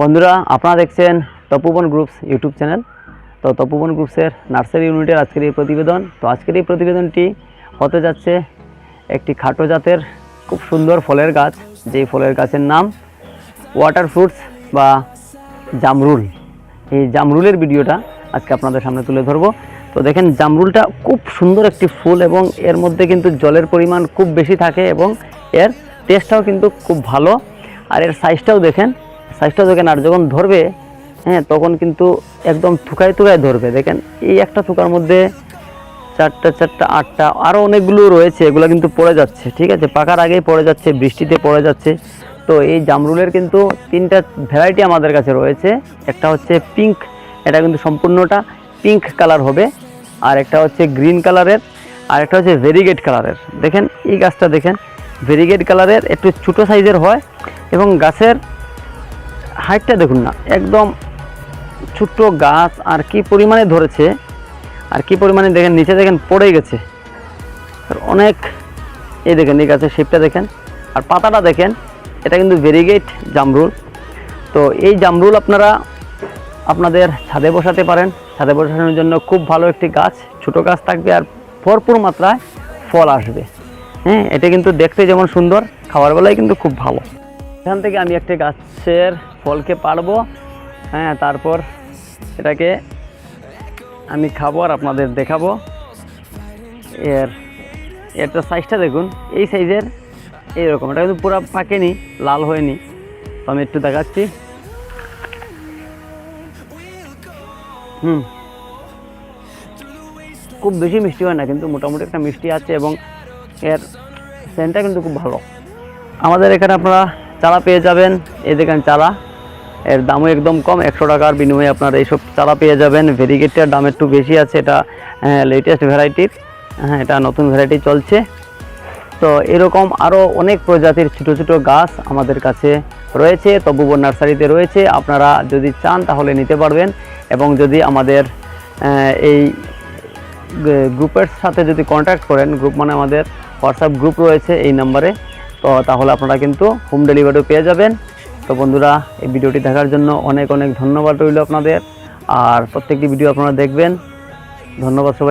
বন্ধুরা, আপনারা দেখছেন তপুবন গ্রুপস ইউটিউব চ্যানেল। তো তপুবন গ্রুপসের নার্সারি ইউনিটের আজকের এই প্রতিবেদন। তো আজকের এই প্রতিবেদনটি হতে যাচ্ছে একটি খাটো জাতের খুব সুন্দর ফলের গাছ, যেই ফলের গাছের নাম ওয়াটার ফ্রুটস বা জামরুল। এই জামরুলের ভিডিওটা আজকে আপনাদের সামনে তুলে ধরবো। তো দেখেন, জামরুলটা খুব সুন্দর একটি ফুল এবং এর মধ্যে কিন্তু জলের পরিমাণ খুব বেশি থাকে এবং এর টেস্টটাও কিন্তু খুব ভালো। আর এর সাইজটাও দেখেন সাইজটাও দেখেন আর যখন ধরবে হ্যাঁ তখন কিন্তু একদম থুকায় থুকায় ধরবে। দেখেন, এই একটা থুকার মধ্যে চারটা চারটা, আটটা আরও অনেকগুলো রয়েছে, এগুলো কিন্তু পড়ে যাচ্ছে, ঠিক আছে? পাকার আগেই পড়ে যাচ্ছে, বৃষ্টিতে পড়ে যাচ্ছে। তো এই জামরুলের কিন্তু তিনটা ভ্যারাইটি আমাদের কাছে রয়েছে। একটা হচ্ছে পিঙ্ক এটা কিন্তু সম্পূর্ণটা পিঙ্ক কালার হবে। আর একটা হচ্ছে গ্রিন কালারের আর একটা হচ্ছে ভেরিগেট কালারের দেখেন, এই গাছটা দেখেন ভেরিগেট কালারের একটু ছোটো সাইজের হয় এবং গাছের হাইটটা দেখুন না, একদম ছোট্ট গাছ, আর কি পরিমাণে ধরেছে, আর কি পরিমাণে দেখেন, নিচে দেখেন পড়ে গেছে। আর অনেক, এই দেখেন, এই গাছের শেপটা দেখেন। আর পাতাটা দেখেন, এটা কিন্তু ভেরিগেট জামরুল। তো এই জামরুল আপনারা আপনাদের ছাদে বসাতে পারেন। ছাদে বসানোর জন্য খুব ভালো একটি গাছ, ছোট গাছ থাকবে, আর ভরপুর মাত্রায় ফল আসবে। হ্যাঁ এটা কিন্তু দেখতে যেমন সুন্দর, খাওয়ার বেলায় কিন্তু খুব ভালো। এখান থেকে আমি একটি গাছের ফলকে পারব। হ্যাঁ তারপর এটাকে আমি খাব আর আপনাদের দেখাবো। এর, এরটা সাইজটা দেখুন, এই সাইজের এইরকম। এটা কিন্তু পুরো পাকেনি, লাল হয়নি। তো আমি একটু দেখাচ্ছি। হুম। খুব বেশি মিষ্টি হয় না, কিন্তু মোটামুটি একটা মিষ্টি আছে এবং এর সেন্টটা কিন্তু খুব ভালো। আমাদের এখানে আপনারা চারা পেয়ে যাবেন এই দেখেন চারা এর দামও একদম কম, একশো টাকার বিনিময়ে আপনারা এইসব চারা পেয়ে যাবেন। ভেরিগেটটার দাম একটু বেশি আছে, এটা লেটেস্ট ভ্যারাইটির হ্যাঁ এটা নতুন ভ্যারাইটি চলছে। তো এরকম আরও অনেক প্রজাতির ছোটো ছোটো গাছ আমাদের কাছে রয়েছে তবুবন নার্সারিতে রয়েছে। আপনারা যদি চান তাহলে নিতে পারবেন এবং যদি আমাদের এই গ্রুপের সাথে যদি কন্ট্যাক্ট করেন গ্রুপ মানে আমাদের হোয়াটসঅ্যাপ গ্রুপ রয়েছে এই নাম্বারে তো তাহলে আপনারা কিন্তু হোম ডেলিভারিও পেয়ে যাবেন। তো বন্ধুরা, এই ভিডিওটি দেখার জন্য অনেক অনেক ধন্যবাদ রইল আপনাদের। আর প্রত্যেকটি ভিডিও আপনারা দেখবেন। ধন্যবাদ সবাই।